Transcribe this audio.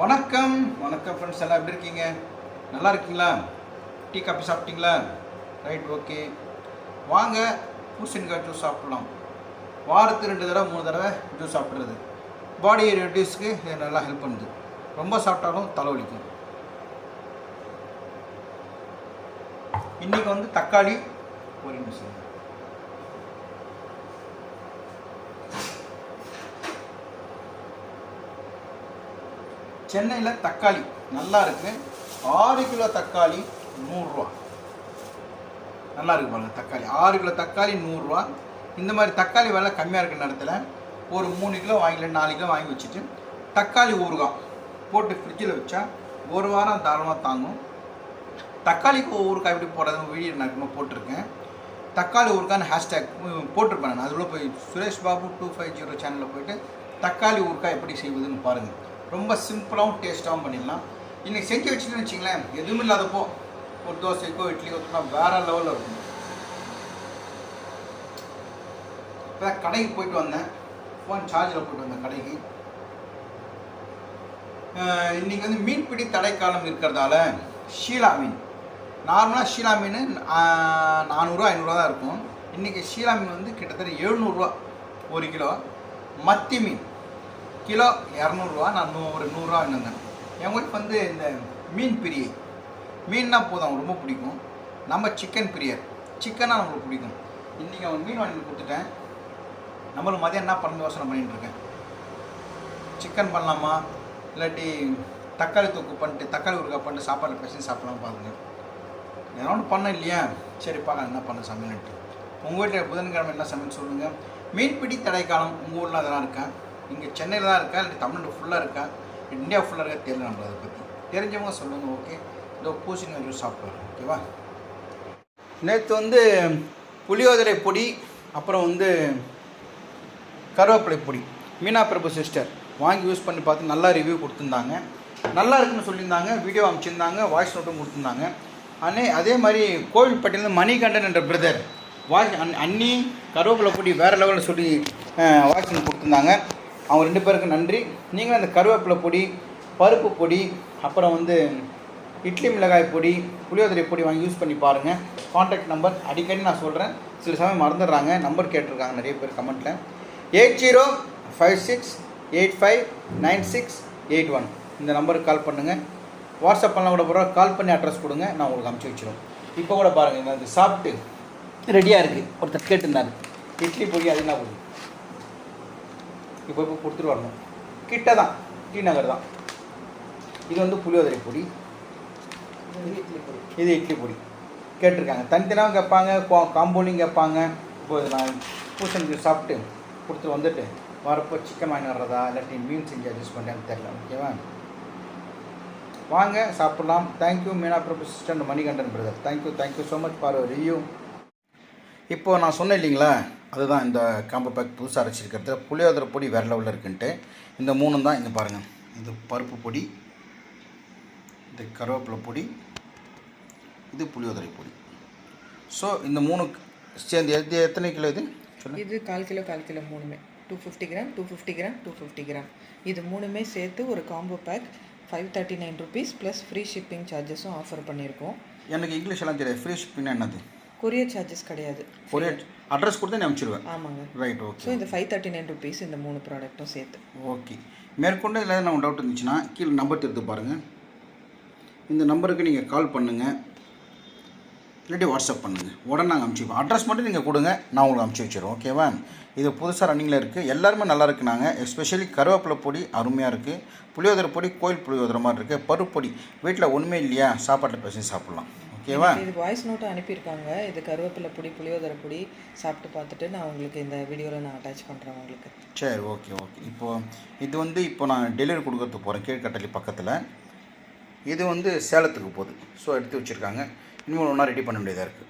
வணக்கம். வணக்கம் ஃப்ரெண்ட்ஸ் எல்லாம் எப்படி இருக்கீங்க? நல்லா இருக்கீங்களா? டீ காஃபி சாப்பிட்டீங்களா? ரைட் ஓகே வாங்க பூசணிக்காய் ஜூஸ் சாப்பிடலாம். வாரத்துக்கு ரெண்டு தடவை மூணு தடவை ஜூஸ் சாப்பிட்றது. பாடி ரெடியூஸ்க்கு இது நல்லா ஹெல்ப் பண்ணுது. ரொம்ப சாப்பிட்டாலும் தலைவலிக்கும். இன்றைக்கி வந்து தக்காளி ஒரு நிமிஷம். சென்னையில் தக்காளி நல்லா இருக்கு. ஆறு கிலோ தக்காளி நூறுரூவா நல்லா இருக்கு பாருங்க தக்காளி. ஆறு கிலோ தக்காளி நூறுரூவா இந்த மாதிரி தக்காளி விலை கம்மியாக இருக்கிற நேரத்தில் ஒரு மூணு கிலோ வாங்கல நாலு கிலோ வாங்கி வச்சுட்டு தக்காளி ஊறுகாய் போட்டு ஃப்ரிட்ஜில் வச்சா ஒரு வாரம் தாராளமாக தாங்கும். தக்காளிக்கு ஊறுகாய் எப்படி போடுறது வீடியோ நான் போட்டிருக்கேன். தக்காளி ஊறுகான்னு ஹேஷ்டேக் போட்டிருப்பேன் நான். அதில் போய் Suresh Babu two five zero சேனலில் போயிட்டு தக்காளி ஊறுகாய் எப்படி செய்வதுன்னு பாருங்கள் ரொம்ப சிம்பிளாகவும் டேஸ்ட்டாகவும் பண்ணிடலாம். இன்றைக்கி செஞ்சு வச்சுட்டுன்னு வச்சிங்களேன் எதுவும் இல்லாதப்போ ஒரு தோசைக்கோ இட்லி ஊற்றினா வேறு லெவலில் இருக்கும். இப்போ கடைக்கு போயிட்டு வந்தேன். ஃபோன் சார்ஜில் போயிட்டு வந்தேன் கடைக்கு. இன்றைக்கி வந்து மீன்பிடி தடைக்காலம் இருக்கிறதால ஷீலா மீன். நார்மலாக ஷீலா மீன் நானூறுரூவா ஐநூறுரூவா தான் இருக்கும். இன்றைக்கி ஷீலா மீன் வந்து கிட்டத்தட்ட எழுநூறுரூவா ஒரு கிலோ. மத்தி மீன். கிலோ இரநூறுவா நான் நூ ஒரு நூறுரூவா வாங்கிட்டு என் ஒய்ஃப் வந்து இந்த மீன் பிரியை மீன்னா போதும் ரொம்ப பிடிக்கும். நம்ம சிக்கன் பிரியர் சிக்கனாக நம்மளுக்கு பிடிக்கும். இன்றைக்கி அவன் மீன் வாங்கி கொடுத்துட்டேன். நம்மளுக்கு மதியம் என்ன பண்ண யோசனை பண்ணிட்டு இருக்கேன். சிக்கன் பண்ணலாமா? இல்லாட்டி தக்காளி தொக்கு பண்ணிட்டு தக்காளி ஊறுகாய் பண்ணிட்டு சாப்பாடு பேசி சாப்பிடலாம் பாருங்க. ஏதாவது ஒன்று பண்ண இல்லையா. சரி பார்க்கலாம் என்ன பண்ண சமையல்ட்டு உங்கள் வீட்டில் புதன்கிழமை என்ன சமையல் சொல்லுங்கள் மீன்பிடி தடைக்காலம் உங்கள் ஊரில் அதெல்லாம் இருக்கேன் இங்கே சென்னையில் தான் இருக்கா? இல்லை தமிழ்நாடு ஃபுல்லாக இருக்கா? இந்தியா ஃபுல்லாக இருக்கா? தெரியல நம்மள அதை பற்றி தெரிஞ்சவங்க சொல்லுங்கள் ஓகே இதோ பூசணி ஜூஸ் சாப்பிட்றோம் ஓகேவா நேற்று வந்து புளியோதரை பொடி அப்புறம் வந்து கருவேப்பிலை பொடி. மீனா பிரபு சிஸ்டர் வாங்கி யூஸ் பண்ணி பார்த்து நல்லா ரிவ்யூ கொடுத்துருந்தாங்க. நல்லா இருக்குன்னு சொல்லியிருந்தாங்க வீடியோ அமைச்சிருந்தாங்க வாய்ஸ் நோட்டும் கொடுத்துருந்தாங்க. அண்ணே அதே மாதிரி கோவில்பட்டியிலேருந்து மணிகண்டன் என்ற பிரதர் வாய்ஸ் அன் அண்ணி கருவேப்பிலை பொடி வேறு லெவலில் சொல்லி வாய்ஸ் நோட் கொடுத்துருந்தாங்க. அவங்க ரெண்டு பேருக்கும் நன்றி. நீங்களும் அந்த கருவேப்பிலை பொடி பருப்பு பொடி அப்புறம் வந்து இட்லி மிளகாய் பொடி புளியோதரை பொடி வாங்கி யூஸ் பண்ணி பாருங்கள் காண்டாக்ட் நம்பர் அடிக்கடி நான் சொல்கிறேன் சில சமயம் மறந்துடுறாங்க. நம்பர் கேட்டிருக்காங்க நிறைய பேர் கமெண்ட்டில் eight zero five six eight five nine six eight one இந்த நம்பருக்கு கால் பண்ணுங்கள் வாட்ஸ்அப் பண்ணலாம் கூட போகிற கால் பண்ணி அட்ரஸ் கொடுங்க. நான் உங்களுக்கு அமுச்சு வச்சிடும் இப்போ கூட பாருங்கள் இந்த இது சாப்பிட்டு ரெடியாக இருக்குது ஒருத்தர் கேட்டுருந்தாரு. இட்லி பொடி அது என்ன பொடி? இப்போ இப்போ கொடுத்துட்டு வரணும். கிட்ட தான் டி நகர் தான். இது வந்து புளியோதரை பொடி. இது இட்லி பொடி. கேட்டிருக்காங்க. தனித்தனியாக கேட்பாங்க காம்பவுண்டிங் கேட்பாங்க. இப்போ நான் பூசணி ஜூஸ் சாப்பிட்டு கொடுத்துட்டு வந்துட்டு வரப்போ சிக்கன் வாங்கி வர்றதா இல்லாட்டி மீன் செஞ்சு அட்ஜஸ்ட் பண்ணுறேன்னு தெரியல. ஓகேவா வாங்க சாப்பிட்லாம். Thank you Meena Prabhu sister Manikandan brother thank you thank you so much for review இப்போது நான் சொன்னேன் இல்லைங்களா? அதுதான் இந்த காம்போ பேக் புதுசாக அரைச்சிருக்கிறது. புளியோதரை பொடி வேறு லெவலில் இருக்குன்ட்டு. இந்த மூணும் தான் இங்கே பாருங்கள் இது பருப்பு பொடி இது கருவேப்பிலை பொடி இது புளியோதரை பொடி. ஸோ இந்த மூணு சேர்ந்து எது எத்தனை கிலோ இது? சொல்லுங்கள் இது கால் கிலோ கால் கிலோ மூணுமே. Two fifty gram two fifty gram two fifty gram இது மூணுமே சேர்த்து ஒரு combo pack five thirty nine rupees plus free shipping சார்ஜஸும் offer பண்ணியிருக்கோம் எனக்கு இங்கிலீஷ் எல்லாம் தெரியாது. ஃப்ரீ ஷிப்பிங்னா என்னது? கொரியர் சார்ஜஸ் கிடையாது. ஒரே அட்ரஸ் கொடுத்து நான் அனுப்பிச்சிடுவேன். ஆமாங்க. ரைட் ஸோ ஓகே இந்த ஃபைவ் தேர்ட்டி நைன் ருபீஸ் இந்த மூணு ப்ராடக்ட்டும் சேர்த்து. ஓகே மேற்கொண்டு இதில் நம்ம டவுட் இருந்துச்சுன்னா கீழே நம்பர் எடுத்து பாருங்கள் இந்த நம்பருக்கு நீங்கள் கால் பண்ணுங்கள் இல்லாட்டி வாட்ஸ்அப் பண்ணுங்கள் உடனே நாங்கள் அனுப்பிச்சிப்போம் அட்ரஸ் மட்டும் நீங்கள் கொடுங்க. நான் உங்களுக்கு அனுப்பிச்சி வச்சிடுறோம் ஓகேவா இது புதுசாக ரன்னிங்கில் இருக்குது எல்லாருமே நல்லா இருக்குனாங்க எஸ்பெஷலி கருவேப்பிலை பொடி அருமையாக இருக்குது புளியோதரை பொடி கோயில் புளியோதரை மாதிரி இருக்குது பருப்பு பொடி. வீட்டில் ஒன்றுமே இல்லையா? சாப்பாட்டில் பேசி சாப்பிட்லாம். ஓகேவா இது வாய்ஸ் நோட்டும் அனுப்பியிருக்காங்க. இது கருவேப்பிலை பொடி புளியோதரை பொடி சாப்பிட்டு பார்த்துட்டு நான் உங்களுக்கு இந்த வீடியோவில் நான் அட்டாச் பண்ணுறேன் உங்களுக்கு. சரி ஓகே ஓகே இப்போது இது வந்து இப்போ நான் டெலிவரி கொடுக்கறதுக்கு போகிறேன் கீழ்கட்டளி பக்கத்தில். இது வந்து சேலத்துக்கு போகுது. ஸோ எடுத்து வச்சுருக்காங்க. இன்னும் ஒன்றா ரெடி பண்ண வேண்டியதாக இருக்குது